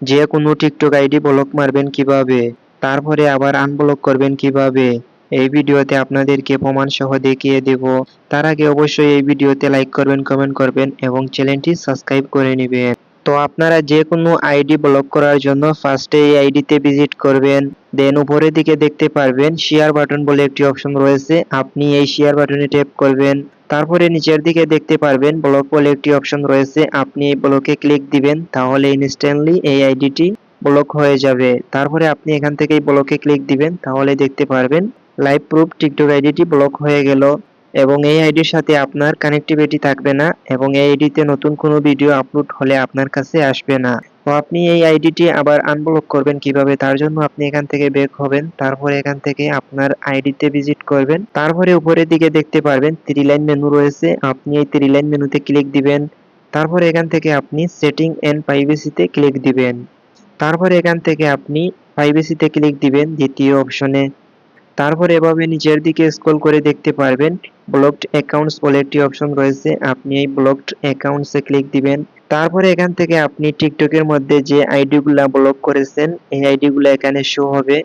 যে কোনো TikTok ID block মারবেন কীভাবে, তারপরে আবার আনব্লক করবেন কীভাবে, এই ভিডিওতে আপনাদেরকে প্রমাণ সহ দেখিয়ে দেব। তার আগে অবশ্যই এই ভিডিওতে লাইক করবেন কমেন্ট করবেন এবং চ্যানেলটি সাবস্ক্রাইব করে নেবেন। তো আপনারা যে কোনো আইডি ব্লক করার জন্য ফার্স্টে এই আইডিতে ভিজিট করবেন দেন উপরের দিকে দেখতে পারবেন শেয়ার বাটন বলে একটি অপশন রয়েছে, আপনি এই শেয়ার বাটনে ট্যাপ করবেন, তারপরে নিচের দিকে দেখতে পারবেন ব্লক বলে একটি অপশন রয়েছে, আপনি এই ব্লকে ক্লিক দিবেন, তাহলে ইনস্ট্যান্টলি এই আইডিটি ব্লক হয়ে যাবে। তারপরে আপনি এখান থেকে ব্লকে ক্লিক দিবেন, তাহলে দেখতে পারবেন লাইভ প্রুফ টিকটক আইডিটি ব্লক হয়ে গেল। এবং এই আইডির সাথে আপনার কানেক্টিভিটি থাকবে না এবং এই আইডিতে নতুন কোনো ভিডিও আপলোড হলে আপনার কাছে আসবে না। তো আপনি এই আইডিটি আবার আনব্লক করবেন কীভাবে? তার জন্য আপনি এখান থেকে বেক হবেন, তারপরে এখান থেকে আপনার আইডিতে ভিজিট করবেন। তারপরে উপরের দিকে দেখতে পারবেন থ্রি লাইন মেনু রয়েছে। আপনি এই থ্রি লাইন মেনুতে ক্লিক দিবেন। তারপরে এখান থেকে আপনি সেটিং এন্ড প্রাইভেসিতে ক্লিক দিবেন। তারপরে এখান থেকে আপনি প্রাইভেসিতে ক্লিক দিবেন দ্বিতীয় অপশনে তারপরে এভাবে নিচের দিকে স্ক্রল করে দেখতে পারবেন। ব্লকড অ্যাকাউন্টস বলে একটি অপশন রয়েছে। আপনি এই ব্লকড অ্যাকাউন্টসে ক্লিক দিবেন। তারপরে এখান থেকে আপনি টিকটকের মধ্যে যে আইডিগুলা ব্লক করেছেন, এই আইডিগুলো এখানে শো হবে।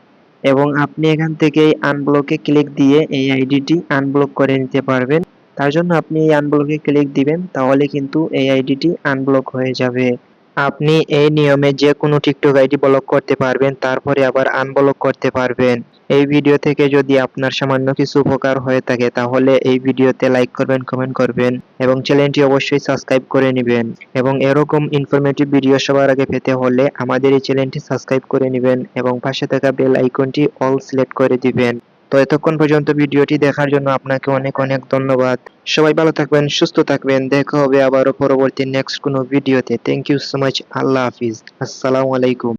এবং আপনি এখান থেকে এই আনব্লকে ক্লিক দিয়ে এই আইডিটি আনব্লক করে নিতে পারবেন। তার জন্য আপনি এই আনব্লকে ক্লিক দিবেন, তাহলে কিন্তু এই আইডিটি আনব্লক হয়ে যাবে। আপনি এই নিয়মে যে কোনো টিকটক আইডি ব্লক করতে পারবেন, তারপরে আবার আনব্লক করতে পারবেন। এই ভিডিও থেকে যদি আপনার সামান্য কিছু উপকার হয়ে থাকে, তাহলে এই ভিডিওতে লাইক করবেন কমেন্ট করবেন এবং চ্যানেলটি অবশ্যই সাবস্ক্রাইব করে নেবেন। এবং এরকম ইনফরমেটিভ ভিডিও সবার আগে পেতে হলে আমাদের এই চ্যানেলটি সাবস্ক্রাইব করে নেবেন এবং পাশে থাকা বেল আইকনটি অল সিলেক্ট করে দিবেন। তো এতক্ষণ পর্যন্ত ভিডিওটি দেখার জন্য আপনাকে অনেক অনেক ধন্যবাদ। সবাই ভালো থাকবেন, সুস্থ থাকবেন। দেখা হবে আবারও পরবর্তী নেক্সট কোনো ভিডিওতে। থ্যাংক ইউ সো মাচ আল্লাহ হাফিজ। আসসালামু আলাইকুম।